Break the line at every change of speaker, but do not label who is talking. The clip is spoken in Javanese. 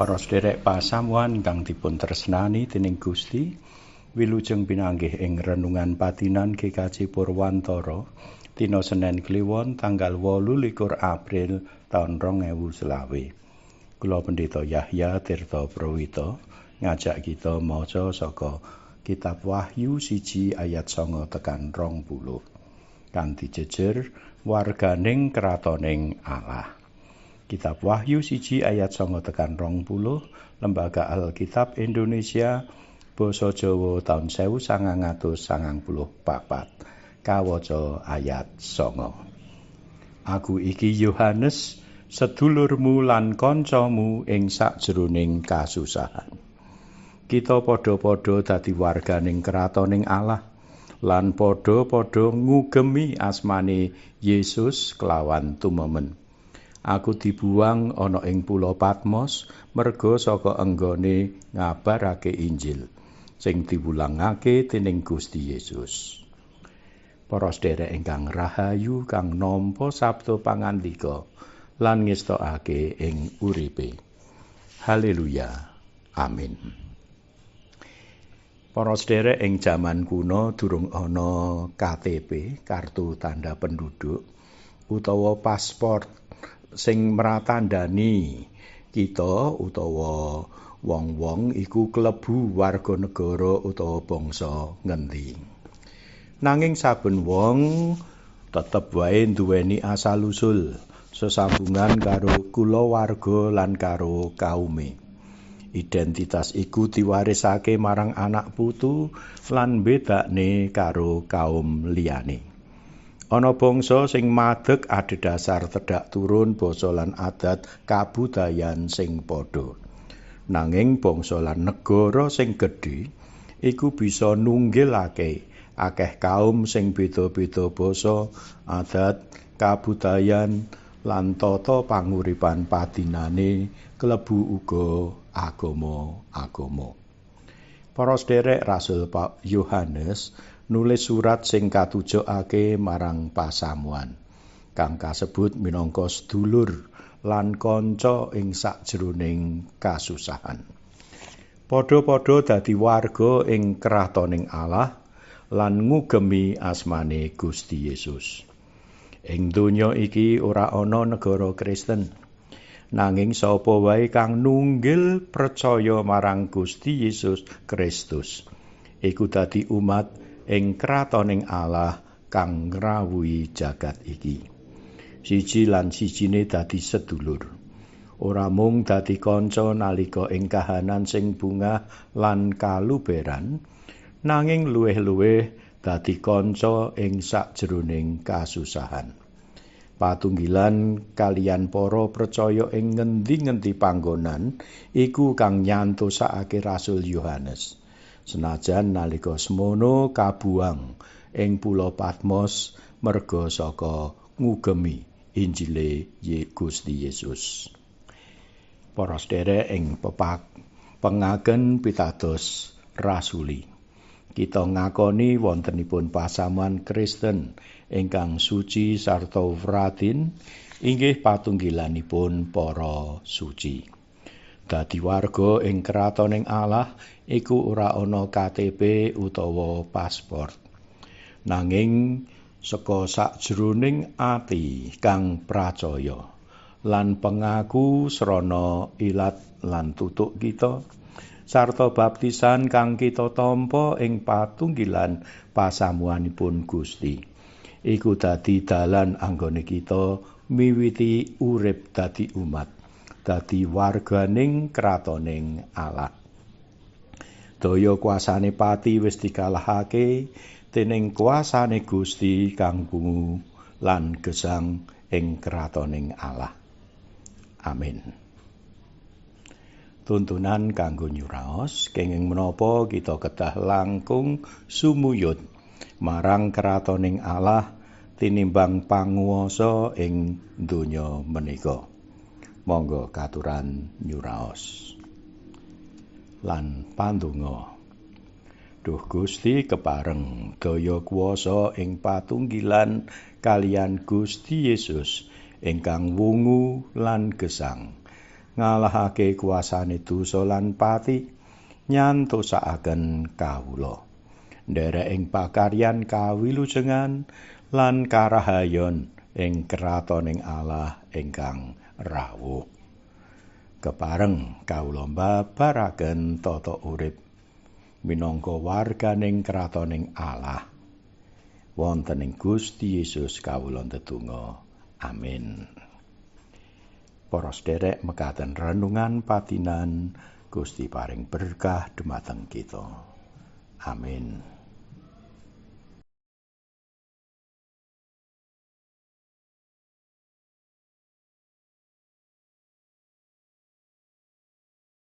Para sederek pasamuan kang dipun tresnani dening Gusti, wilujeng pinanggih ing renungan patinan GKJ Purwantara dina Senin Kliwon tanggal 28 April taun 2020. Kula Pendeta Yahya Tirta Prawito ngajak kita maca saka Kitab Wahyu siji ayat 9 tekan 20. Kanthi jejer warganing kratoning Allah. Kitab Wahyu siji ayat 9 tekan 20 Lembaga Alkitab Indonesia Basa Jawa taun 1994 kawaca ayat 9 Aku iki Yohanes sedulurmu lan kancamu ing sakjroning kasusahan. Kita padha-padha dadi warganing kratoning Allah lan padha-padha ngugemi asmane Yesus kelawan tumemen Aku dibuang ana ing pulau Patmos merga saka enggone ngabarake Injil sing diwulangake dening Gusti Yesus. Para sedherek ingkang rahayu kang nampa sabda pangandika lan ngestokake ing uripe. Haleluya. Amin. Para sedherek ing jaman kuno durung ana KTP, kartu tanda penduduk utawa paspor sing mratandani kita utawa wong-wong iku klebu warga negara utawa bangsa ngendi. Nanging saben wong tetep wae duweni asal-usul sesambungan karo kulawarga lan karo kaume. Identitas iku diwarisake marang anak putu lan bedakne karo kaum liyane. Ana bangsa sing madeg adhedhasar tedhak turun basa lan adat kabudayan sing padha. Nanging bangsa lan negara sing gedhe iku bisa nunggilake akeh kaum sing beda-beda basa adat kabudayan lan tata panguripan padinane klebu uga agama-agama para sederek rasul Yohanes nulis surat sing katujokake marang pasamuan kang kasebut minangka sedulur lan kanca ing sakjroning kasusahan. Padha-padha dadi warga ing kratoning Allah lan ngugemi asmane Gusti Yesus. Ing donya iki ora ana negara Kristen. Nanging sapa wae kang nunggil percaya marang Gusti Yesus Kristus, iku dadi umat ing kratoning Allah kang ngrawuhi jagat iki. Siji lan sijine dadi sedulur. Ora mung dadi kanca nalika ing kahanan sing bunga lan kaluberan, nanging luweh-luweh dadi kanca ing sakjroning kasusahan. Patunggilan kalian para percaya ing ngendi-ngendi panggonan iku kang nyantosake Rasul Yohanes. senajan nalika semono kabuang ing pulau Patmos merga saka ngugemi Injile Gusti Yesus. Para sedherek ing pepak pengaken pitados rasuli. Kita ngakoni wontenipun pasaman Kristen ingkang suci sarta vratin inggih patunggilanipun para suci. dadi warga ing kratoning Allah iku ora ana KTP utawa paspor. Nanging saka sakjroning ati kang pracaya lan pengaku srana ilat lan tutuk kita sarta baptisan kang kita tampa ing patunggilan pasamuanipun Gusti. Iku dadi dalan anggone kita miwiti urip dadi umat. dadi warganing kratoning Allah. Daya kuasane pati wis dikalahake dening kuasane Gusti kang bungu lan gesang ing kratoning Allah. Amin. Tuntunan kanggo nyuraos kenging menapa kita kedah langkung sumuyut. Marang kratoning Allah tinimbang panguwasa ing donya menika. monggo katuran nyuraos. Lan pandonga. Duh Gusti kepareng daya kuwasa ing patunggilan kalian Gusti Yesus ingkang wungu lan gesang ngalahake kuasane dosa lan pati nyantosakaken kawula. Nderek ing pakaryan kawilujengan lan karahayon ing kratoning Allah ingkang rawuh. Kepareng kawula babaraken tata urip minangka warganing kratoning Allah. Wonten ing Gusti Yesus kawula tetunggal amin para sederek mekaten renungan patinan Gusti paring berkah dumateng kita. Amin